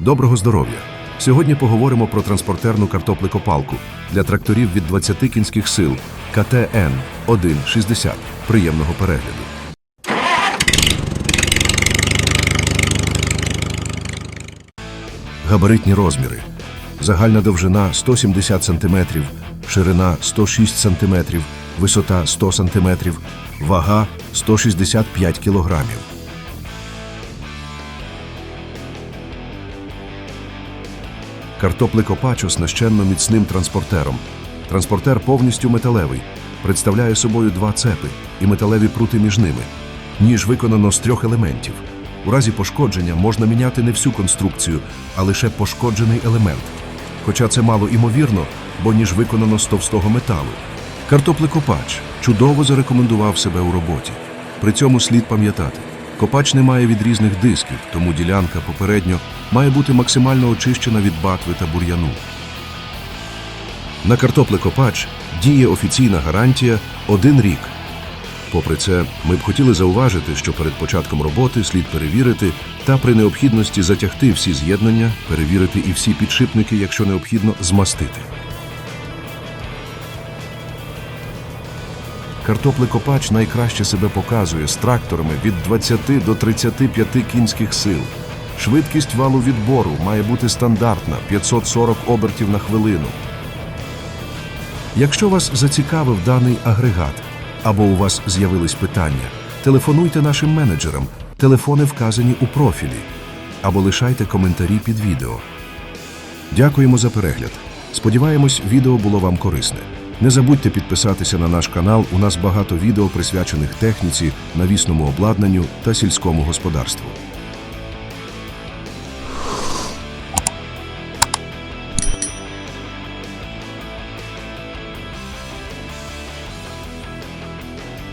Доброго здоров'я! Сьогодні поговоримо про транспортерну картоплекопалку для тракторів від 20 кінських сил КТН 160. Приємного перегляду. Габаритні розміри. Загальна довжина 170 см, ширина 106 см, висота 100 см, вага 165 кг. Картоплекопач оснащено міцним транспортером. Транспортер повністю металевий, представляє собою два цепи і металеві прути між ними. Ніж виконано з трьох елементів. У разі пошкодження можна міняти не всю конструкцію, а лише пошкоджений елемент. Хоча це мало імовірно, бо ніж виконано з товстого металу. Картоплекопач чудово зарекомендував себе у роботі. При цьому слід пам'ятати, копач не має відрізних дисків, тому ділянка попередньо має бути максимально очищена від батви та бур'яну. На картоплекопач діє офіційна гарантія один рік. Попри це, ми б хотіли зауважити, що перед початком роботи слід перевірити та при необхідності затягти всі з'єднання, перевірити і всі підшипники, якщо необхідно, змастити. Картоплекопач найкраще себе показує з тракторами від 20 до 35 кінських сил. Швидкість валу відбору має бути стандартна 540 обертів на хвилину. Якщо вас зацікавив даний агрегат або у вас з'явились питання, телефонуйте нашим менеджерам, телефони вказані у профілі, або лишайте коментарі під відео. Дякуємо за перегляд. Сподіваємось, відео було вам корисне. Не забудьте підписатися на наш канал. У нас багато відео присвячених техніці, навісному обладнанню та сільському господарству.